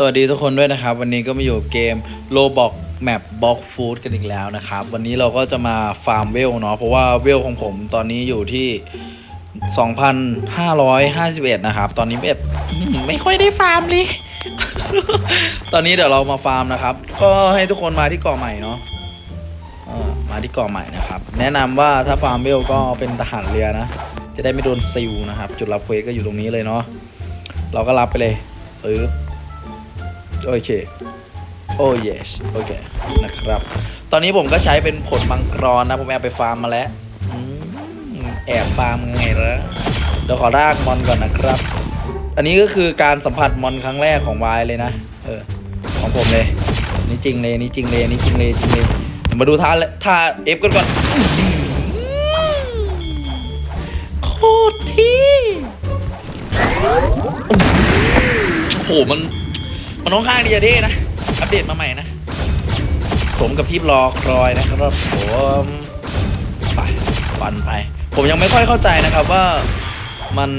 สวัสดีทุกคนด้วยนะครับ วันนี้ก็มาอยู่เกม Roblox Map Box Food กันอีกแล้วนะครับ วันนี้เราก็จะมาฟาร์มเวลเนาะเพราะว่าเวลของผมตอนนี้อยู่ที่ 2,551 นะครับ ตอนนี้แบบไม่ค่อยได้ฟาร์มเลย ตอนนี้เดี๋ยวเรามาฟาร์มนะครับ ก็ให้ทุกคนมาที่เกาะใหม่เนาะมาที่เกาะใหม่นะครับ แนะนำว่าถ้าฟาร์มเวลก็เป็นทหารเรือนะ จะได้ไม่โดนซิลนะครับ จุดรับเควสก็อยู่ตรงนี้เลยเนาะเราก็รับไปเลยปึ๊บ โอเค โอ้ yes โอเค นะครับ ตอนนี้ผมก็ใช้เป็นผลมังกรนะ ผมแอบไปฟาร์มมาแล้วอืมแอบฟาร์มไงแล้วเดี๋ยวขอรากมอนก่อนนะครับ อันนี้ก็คือการสัมผัสมอนครั้งแรกของวายเลยนะ เออ ของผมเลย นี่จริงเลย นี่จริงเลย นี่จริงเลยจริงเลย มาดูท่าเลยท่าเอฟกันก่อน โคตรที่โอ้โหมัน มันค่อนข้างดีอะเท่นะ อัปเดตมาใหม่นะ ผมกับพี่รอคอยนะครับผมไปฟันไป ผมยังไม่ค่อยเข้าใจนะครับว่ามัน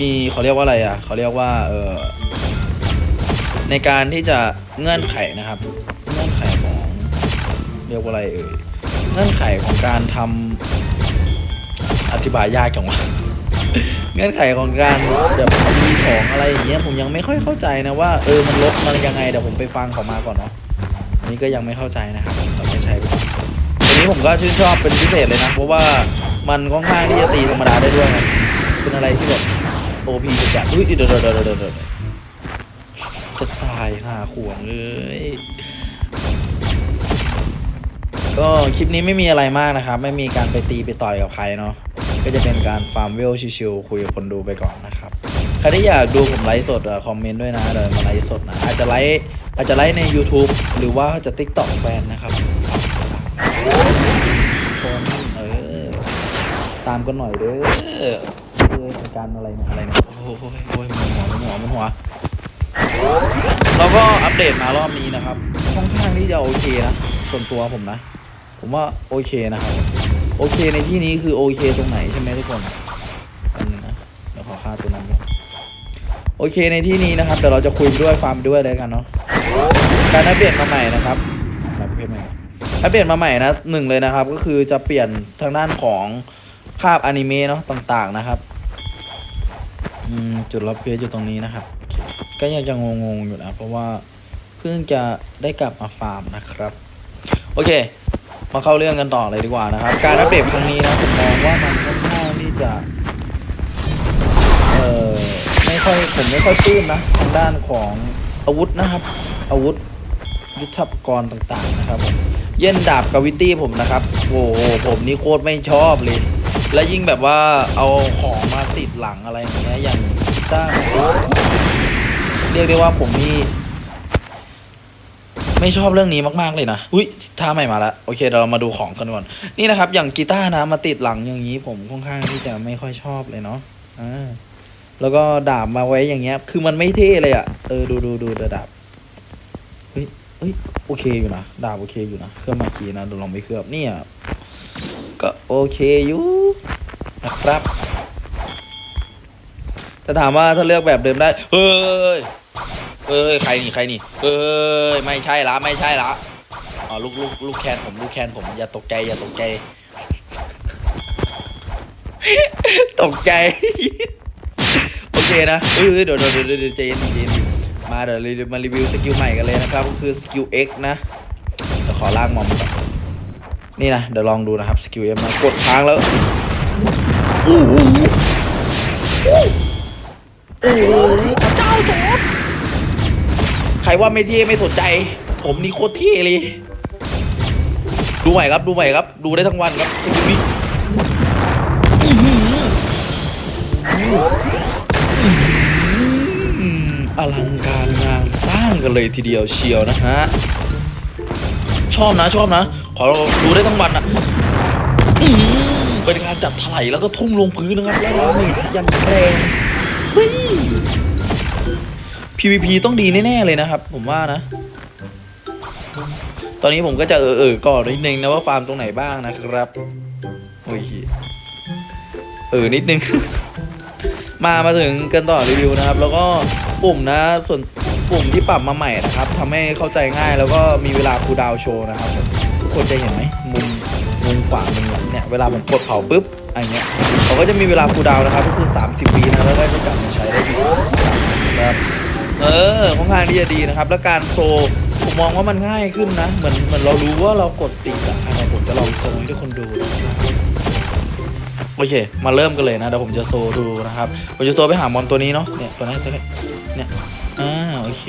มีเขาเรียกว่าอะไรอะเขาเรียกว่าเออในการที่จะเงื่อนไขนะครับ เงื่อนไขของเรียกว่าอะไรเอ่ยเงื่อนไขของการทำอธิบายยากจังวะ เงื่อนไขของการแบบมีของอะไรอย่างเงี้ยผมยังไม่ค่อยเข้าใจนะว่าเออมันลดมันยังไงเดี๋ยวผมไปฟังเขามาก่อนเนาะนนี้ก็ยังไม่เข้าใจนะครับเราไม่ใช้ไปก่อนนี้ผมก็ชื่นชอบเป็นพิเศษเลยนะเพราะว่ามันค่อนข้างที่จะตีธรรมดาได้ด้วยนะเป็นอะไรที่แบบโอพีจัดอุ้ยเดี๋ยวเดี๋ยวเดี๋ยวเดี๋ยวเดี๋ยวจะตายห่าขวงเลยก็คลิปนี้ไม่มีอะไรมากนะครับ ไม่มีการไปตีไปต่อยกับใครเนาะ ก็จะเป็นการฟาร์มเวลชิวๆคุยกับคนดูไปก่อนนะครับใครที่อยากดูผมไลฟ์สดอะคอมเมนต์ด้วยนะเดี๋ยวมาไลฟ์สดนะอาจจะไลฟ์อาจจะไลฟ์ใน YouTube หรือว่าจะ TikTok แฟนนะครับคนเออตามกันหน่อยเด้อเออเป็นการอะไรเนี่ยอะไรเนี่ยโอ้โหโอ้ยมันหัวมันหัวมันหัวแล้วก็อัปเดตมารอบนี้นะครับค่อนข้างที่จะโอเคนะส่วนตัวผมนะ ผมว่าโอเคนะครับ โอเคในที่นี้คือโอเคตรงไหนใช่ไหมทุกคนอันนึงนะเดี๋ยวขอค่าตัวนั้นก่อนโอเคในที่นี้นะครับเดี๋ยวเราจะคุยด้วยฟาร์มด้วยเลยกันเนาะการอัปเดตมาใหม่นะครับอัปเดตใหม่อัปเดตมาใหม่นะหนึ่งเลยนะครับ ก็คือจะเปลี่ยนทางด้านของภาพอนิเมะเนาะต่างๆนะครับอืมจุดรับเพจอยู่ตรงนี้นะครับ ก็ยังจะงงๆอยู่นะเพราะว่าเพิ่งจะได้กลับมาฟาร์มนะครับ โอเค มาเข้าเรื่องกันต่อเลยดีกว่านะครับ การอัปเดตครั้งนี้นะผมมองว่ามันค่อนข้างที่จะ เอ่อไม่ค่อยผมไม่ค่อยปลื้มนะทางด้านของอาวุธนะครับ อาวุธยุทธปกรณ์ต่างๆนะครับ เย็นดาบกาวิตี้ผมนะครับโอ้โหผมนี่โคตรไม่ชอบเลย และยิ่งแบบว่าเอาของมาติดหลังอะไรอย่างเงี้ยอย่างกีตาร์เรียกได้ว่าผมนี่ ไม่ชอบเรื่องนี้มากๆเลยนะอุ้ยท่าใหม่มาแล้วโอเคเรามาดูของกันก่อนนี่นะครับอย่างกีตาร์นะมาติดหลังอย่างนี้ผมค่อนข้างที่จะไม่ค่อยชอบเลยเนาะอ่าแล้วก็ดาบมาไว้อย่างเงี้ย คือมันไม่เท่เลยอะ่ะเออดูดูดูดาบเฮ้ยเฮ้ยโอเคอยู่นะดาบโอเคอยู่นะเครื่องมาคีนะลองไปเคลือบเนี่ยก็โอเคอยู่นะครับแต่ถามว่าถ้าเลือกแบบเดิมได้ เฮ้ย เอ้ยใครนี่ใครนี่เอ้ยไม่ใช่ละไม่ใช่ละอ๋อลูกลูกลูกแคนผมลูกแคนผมอย่าตกใจอย่าตกใจ ตกใจ โอเคนะเออเดี๋ยวเดี๋ยวเดี๋ยวเดี๋ยวใจเย็นใจเย็นมาเดี๋ยวรีวิวมารีวิวสกิลใหม่กันเลยนะครับก็คือสกิล X นะเดี๋ยวขอลากมอมก่อนนี่นะเดี๋ยวลองดูนะครับสกิล X มากดค้างแล้วอู้หพระเจ้าจอดใค รว่าไม่เท่ไม่สนใจ ผมนี่โคตรเท่เลย ดูใหม่ครับดูใหม่ครับ ดูได้ทั้งวันครับอลังการงานสร้างกันเลยทีเดียวเชียวนะฮะ ชอบนะชอบนะ ขอดูได้ทั้งวันอะเป็นการจับถลายแล้วก็ทุ่มลงพื้นนะครับ แล้วเราเมจยันแรงเฮ้ย PVP ต้องดีแน่ๆเลยนะครับ ผมว่านะ ตอนนี้ผมก็จะเออเออก่อนนิดนึงนะว่าฟาร์มตรงไหนบ้างนะครับโอ้ยเออนิดนึง มามาถึงกันต่อรีวิวนะครับ แล้วก็ปุ่มนะส่วนปุ่มที่ปรับมาใหม่นะครับทำให้เข้าใจง่ายแล้วก็มีเวลาคูดาวโชว์นะครับทุกคนจะเห็นไหมมุมมุมขวามุมหลังเนี่ยเวลาผมกดเผาปุ๊บอันเนี้ยเขาก็จะมีเวลาคูดาวนะครับก็คือ 30วินะแล้วก็จะกลับมาใช้ได้ดีนะครับ เออค่อนข้างที่จะดีนะครับ แล้วการโซว์ผมมองว่ามันง่ายขึ้นนะ เหมือนเหมือนเรารู้ว่าเรากดติดอะอะเดี๋ยวผมจะลองโซว์ให้ทุกคนดูนะครับโอเค มาเริ่มกันเลยนะเดี๋ยวผมจะโซดูนะครับ ผมจะโซไปหามอนตัวนี้เนาะ เนี่ยตัวนี้ตัวนี้ เนี่ย อ่าโอเค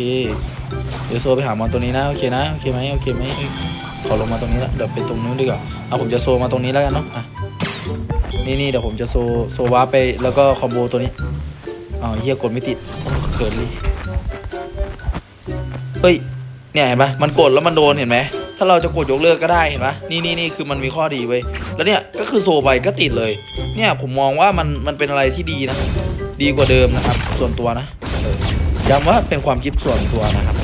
เดี๋ยวโซไปหามอนตัวนี้นะ โอเคนะ โอเคไหมโอเคไหมขอลงมาตรงนี้ละเดี๋ยวไปตรงนู้นดีกว่า เอาผมจะโซมาตรงนี้แล้วกันเนาะ อะ นี่นี่เดี๋ยวผมจะโซโซวาไปแล้วก็คอมโบตัวนี้อ๋อเฮียกดไม่ติดเขินเลย เฮ้ย เนี่ยเห็นปะมันกดแล้วมันโดนเห็นไหม ถ้าเราจะกดยกเลิกก็ได้เห็นปะนี่นี่นี่คือมันมีข้อดีเว้ย แล้วเนี่ยก็คือโซไปก็ติดเลย เนี่ยผมมองว่ามันมันเป็นอะไรที่ดีนะ ดีกว่าเดิมนะครับ ส่วนตัวนะเออย้ำว่าเป็นความคิดส่วนตัวนะครับ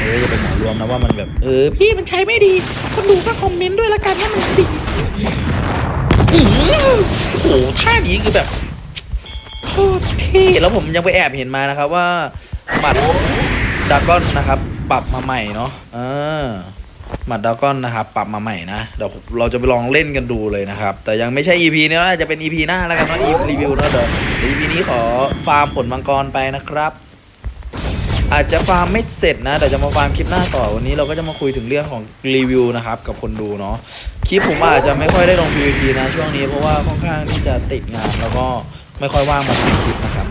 เอออย่าเป็นหมารวมนะว่ามันแบบ เออ พี่มันใช้ไม่ดีคนดูก็คอมเมนต์ด้วยละกันว่ามันดีโอ้โหท่านี้คือแบบโคตรเท่แล้วผมยังไปแอบเห็นมานะครับว่า หมัดดาก้อนนะครับ ปรับมาใหม่เนาะเออหมัดดาก้อนนะครับ ปรับมาใหม่นะเดี๋ยวเราจะไปลองเล่นกันดูเลยนะครับ แต่ยังไม่ใช่ EP นี้นะจะเป็น EP หน้าแล้วกันเนาะ EP รีวิวเนาะเดี๋ยว EP นี้ขอฟาร์มผลมังกรไปนะครับ อาจจะฟาร์มไม่เสร็จนะแต่จะมาฟาร์มคลิปหน้าต่อวันนี้เราก็จะมาคุยถึงเรื่องของรีวิวนะครับกับคนดูเนาะคลิปผมอาจจะไม่ค่อยได้ลง PVP นะช่วงนี้เพราะว่าค่อนข้างที่จะติดงานแล้วก็ไม่ค่อยว่างมาทำคลิปนะครับ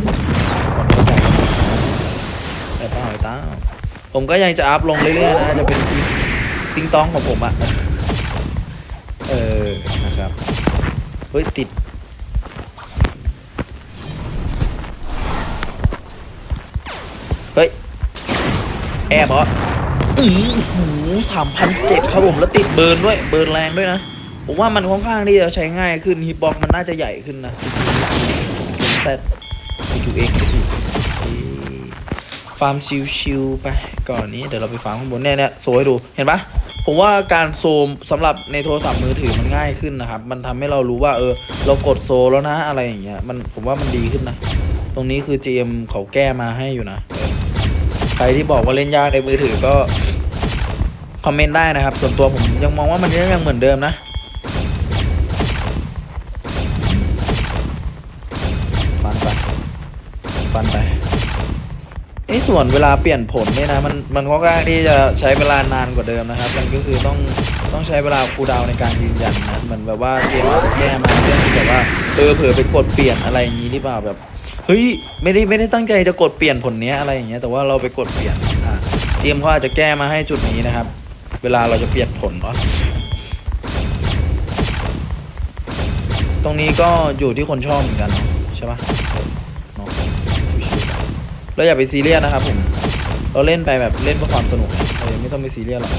แต่เปล่าไอ้ต้าผมก็ยังจะอัพลงเรื่อยๆนะจะเป็นคลิปติงต้องของผมอะเออนะครับเฮ้ยติดเฮ้ยแอบเหรออือหูสามพันเจ็ดครับผมแล้วติดเบิร์นด้วยเบิร์นแรงด้วยนะผมว่ามันค่อนข้างที่จะใช้ง่ายขึ้นฮิปบ็อกมันน่าจะใหญ่ขึ้นนะแต่จูเอ็ก ฟาร์มชิวๆไปก่อนนี้เดี๋ยวเราไปฟาร์มข้างบนเนี่ยเนี่ยโซให้ดูเห็นปะผมว่าการโซมสำหรับในโทรศัพท์มือถือมันง่ายขึ้นนะครับ มันทำให้เรารู้ว่าเออ เรากดโซแล้วนะอะไรอย่างเงี้ยมันผมว่ามันดีขึ้นนะ ตรงนี้คือ GM เขาแก้มาให้อยู่นะ ใครที่บอกว่าเล่นยากในมือถือก็คอมเมนต์ได้นะครับ ส่วนตัวผมยังมองว่ามันยังเหมือนเดิมนะฟันไปฟันไป ส่วนเวลาเปลี่ยนผลเนี่ยนะมันมันค่อนข้างที่จะใช้เวลานานกว่าเดิมนะครับมันก็คือต้องต้องใช้เวลาคูดาวในการยืนยันนะเหมือนแบบว่าเกมอาจจะแก้มาเรื่องที่แบบว่าเออเผื่อไปกดเปลี่ยนอะไรอย่างนี้หรือเปล่าแบบเฮ้ยไม่ได้ไม่ได้ตั้งใจจะกดเปลี่ยนผลเนี้ยอะไรอย่างเงี้ยแต่ว่าเราไปกดเปลี่ยนอ่าเตรียมเขาอาจจะแก้มาให้จุดนี้นะครับ เวลาเราจะเปลี่ยนผลเนาะตรงนี้ก็อยู่ที่คนชอบเหมือนกันใช่ปะ เราอย่าไปซีเรียสนะครับผมเราเล่นไปแบบเล่นเพื่อความสนุกเราไม่ต้องไปซีเรียสหรอก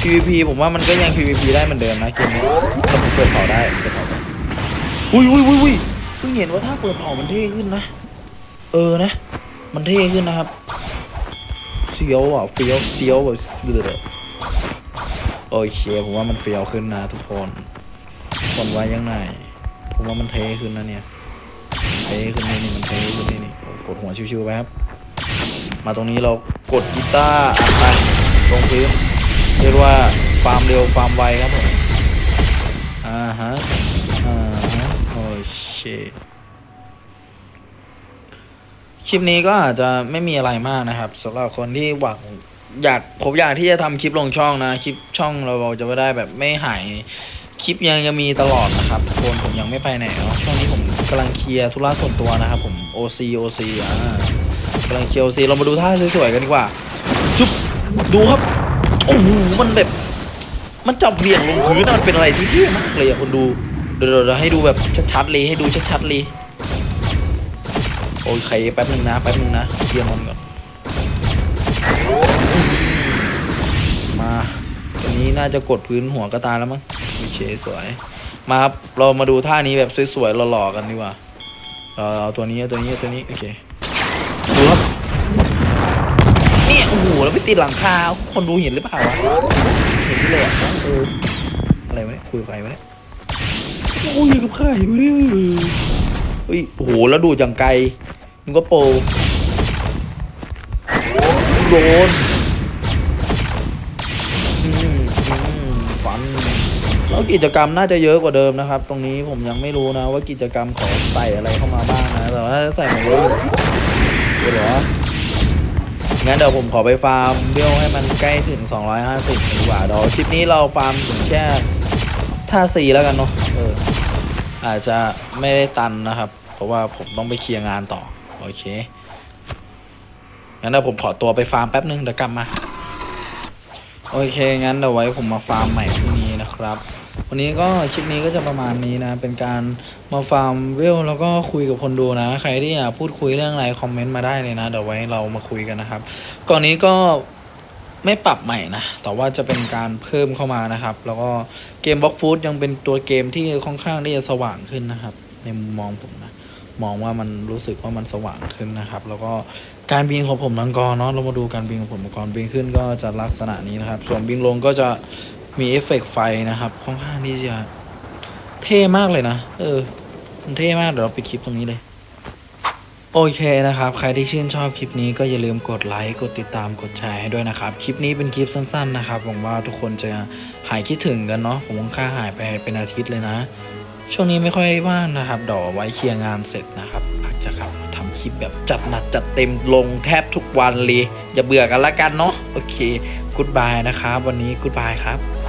PVP ผมว่ามันก็ยัง PVP ได้เหมือนเดิมนะเกมนี้ถ้าผมเปิดเผาได้เปิดเผาได้อุ้ยอุ้ยอุ้ยอุ้ยเพิ่งเห็นว่าถ้าเปิดเผามันเท่ขึ้นนะ เออนะ มันเท่ขึ้นนะครับเฟี้ยวอะเฟี้ยวเฟี้ยวแบบเดือดโอเคผมว่ามันเฟี้ยวขึ้นนะทุกคนคนว่ายังไงผมว่ามันเท่ขึ้นนะเนี่ยเท่ขึ้นนี่นี่มันเท่ขึ้นนี่ กดหัวชิวๆไปครับ มาตรงนี้เรากดกีตาร์อัดไปลงพื้นเรียกว่าฟามเร็วฟามไวครับผมอ่าฮะอ่าฮะโอ้เชคลิปนี้ก็อาจจะไม่มีอะไรมากนะครับสำหรับคนที่หวังอยากผมอยากที่จะทำคลิปลงช่องนะคลิปช่องเราจะไม่ได้แบบไม่หายคลิปยังจะมีตลอดนะครับคนผมยังไม่ไปไหนเนาะช่วงนี้ผม กำลังเคลียร์ธุระส่วนตัวนะครับผม OC OC อ่ากำลังเคลียร์ OC เรามาดูท่าสวยๆกันดีกว่าจุ๊บดูครับโอ้โหมันแบบ มันจับเหวี่ยงลงพื้นมันเป็นอะไรที่เท่มากเลยอะคนดูเดี๋ยวเดี๋ยวให้ดูแบบชัดๆเลยให้ดูชัดๆเลยโอเคแป๊บนึงนะแป๊บนึงนะเคลียร์มันก่อนมาตัวนี้น่าจะกดพื้นหัวกระตาแล้วมั้งโอเคสวย มาครับ เรามาดูท่านี้แบบสวยๆหล่อๆกันดีกว่าเราเอาตัวนี้ตัวนี้ตัวนี้โอเคดูครับเนี่ยโอ้โหแล้วไปติดหลังคาคนดูเห็นหรือเปล่าวะเห็นเลยอะเอออะไรวะเนี่ยคุยกับใครวะเนี่ยโอ้ยกับใครวะเนี่ยเฮ้ยโอ้โหแล้วดูดอย่างไกลนึกว่าโปรโดน แล้วกิจกรรมน่าจะเยอะกว่าเดิมนะครับ ตรงนี้ผมยังไม่รู้นะ ว่ากิจกรรมขอใส่อะไรเข้ามาบ้างนะแต่ว่าใส่ของเยอะเดี๋ยเหรองั้นเดี๋ยวผมขอไปฟาร์มเบี้ยวให้มันใกล้ถึง 250ดีกว่าเดี๋ยวคลิปนี้เราฟาร์มถึงแค่ท่าสีแล้วกันเนาะเอออาจจะไม่ได้ตันนะครับ เพราะว่าผมต้องไปเคลียร์งานต่อ โอเค งั้นเดี๋ยวผมขอตัวไปฟาร์มแป๊บนึงเดี๋ยวกลับมา โอเค งั้นเดี๋ยวไว้ผมมาฟาร์มใหม่พรุ่งนี้นะครับ วันนี้ก็คลิปนี้ก็จะประมาณนี้นะ เป็นการมาฟาร์มเวลแล้วก็คุยกับคนดูนะ ใครที่อยากพูดคุยเรื่องอะไรคอมเมนต์มาได้เลยนะ เดี๋ยวไว้เรามาคุยกันนะครับ ก่อนนี้ก็ไม่ปรับใหม่นะ แต่ว่าจะเป็นการเพิ่มเข้ามานะครับ แล้วก็เกมบล็อกฟูดยังเป็นตัวเกมที่ค่อนข้างที่จะสว่างขึ้นนะครับ ในมุมมองผมนะ มองว่ามันรู้สึกว่ามันสว่างขึ้นนะครับ แล้วก็การบินของผมนังกรเนาะ เรามาดูการบินของผมก่อนบินขึ้นก็จะลักษณะนี้นะครับ ส่วนบินลงก็จะ มีเอฟเฟกต์ไฟนะครับ ค่อนข้างที่จะเท่มากเลยนะ เออ มันเท่มาก เดี๋ยวเราไปคลิปตรงนี้เลย โอเคนะครับ ใครที่ชื่นชอบคลิปนี้ก็อย่าลืมกดไลค์ กดติดตาม กดแชร์ให้ด้วยนะครับ คลิปนี้เป็นคลิปสั้นๆนะครับ หวังว่าทุกคนจะหายคิดถึงกันเนาะ ผมคงค่าหายไปเป็นอาทิตย์เลยนะ ช่วงนี้ไม่ค่อยว่างนะครับดี๋ยวไว้เคลียร์งานเสร็จนะครับอาจจะครับทำคลิปแบบจัดหนักจัดเต็มลงแทบทุกวันเลย อย่าเบื่อกันละกันเนาะ โอเค กูดบายนะครับ วันนี้กูดบายครับ